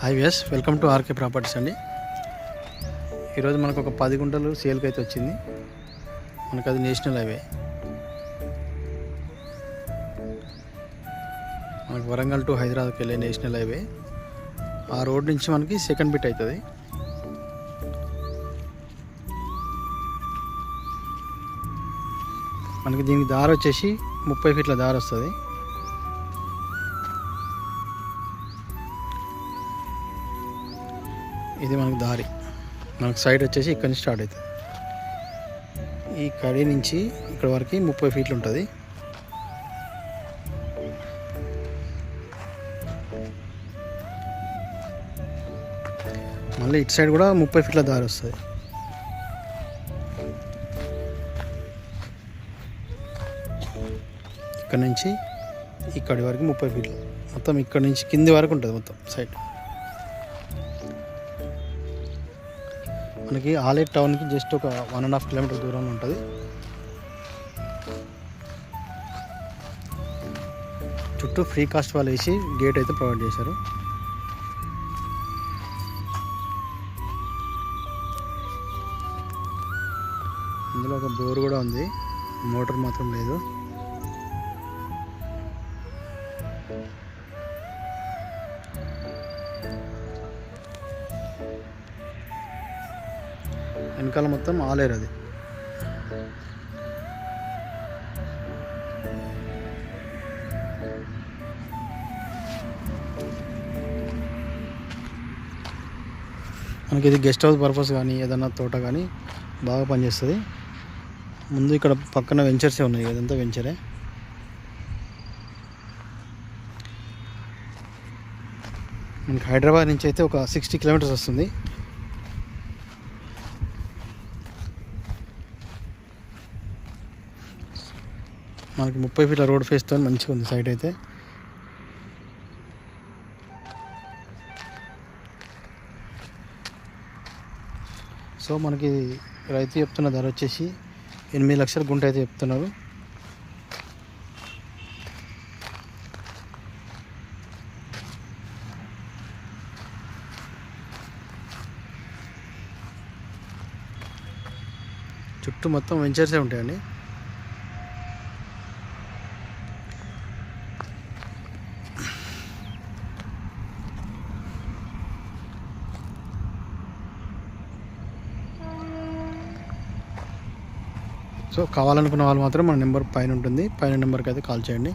Hi yes welcome to RK properties అండి. ఈరోజు మనకు ఒక పది గుంటలు సేల్కి అయితే వచ్చింది. మనకు అది నేషనల్ హైవే. మనకు వరంగల్ టు హైదరాబాద్కి వెళ్ళే నేషనల్ హైవే. ఆ రోడ్ నుంచి మనకి సెకండ్ బిట్ అవుతుంది. మనకి దీనికి దారి వచ్చేసి ముప్పై ఫీట్ల దారి వస్తుంది. ఇది మనకు దారి. మనకు సైడ్ వచ్చేసి ఇక్కడ నుంచి స్టార్ట్ అవుతుంది. ఈ కడి నుంచి ఇక్కడ వరకు ముప్పై ఫీట్లు ఉంటుంది. మళ్ళీ ఇటు సైడ్ కూడా ముప్పై ఫీట్ల దారి వస్తుంది. ఇక్కడ నుంచి ఇక్కడి వరకు ముప్పై ఫీట్లు. మొత్తం ఇక్కడ నుంచి కింది వరకు ఉంటుంది మొత్తం సైడ్. మనకి ఆలేట్ టౌన్కి జస్ట్ ఒక వన్ అండ్ హాఫ్ కిలోమీటర్ దూరంలో ఉంటుంది. చుట్టూ ఫ్రీ కాస్ట్ వాళ్ళు వేసి గేట్ అయితే ప్రొవైడ్ చేశారు. ఇందులో ఒక బోర్ కూడా ఉంది. మోటార్ మాత్రం లేదు. వెనకాల మొత్తం ఆలేరు అది. మనకి ఇది గెస్ట్ హౌస్ పర్పస్ కానీ ఏదన్నా తోట కానీ బాగా పనిచేస్తుంది. ముందు ఇక్కడ పక్కన వెంచర్సే ఉన్నాయి ఇదంతా వెంచరే మనకి హైదరాబాద్ నుంచి అయితే ఒక సిక్స్టీ కిలోమీటర్స్ వస్తుంది. మనకి ముప్పై ఫీట్ల రోడ్ ఫేస్తో మంచిగా ఉంది సైట్ అయితే. సో మనకి రైతు చెప్తున్న ధర వచ్చేసి ఎనిమిది లక్షల గుంట అయితే చెప్తున్నారు. చుట్టూ మొత్తం వెంచర్సే ఉంటాయండి. సో కావాలనుకున్న వాళ్ళు మాత్రం మన నెంబర్ పైన ఉంటుంది. పైన నెంబర్కి అయితే కాల్ చేయండి.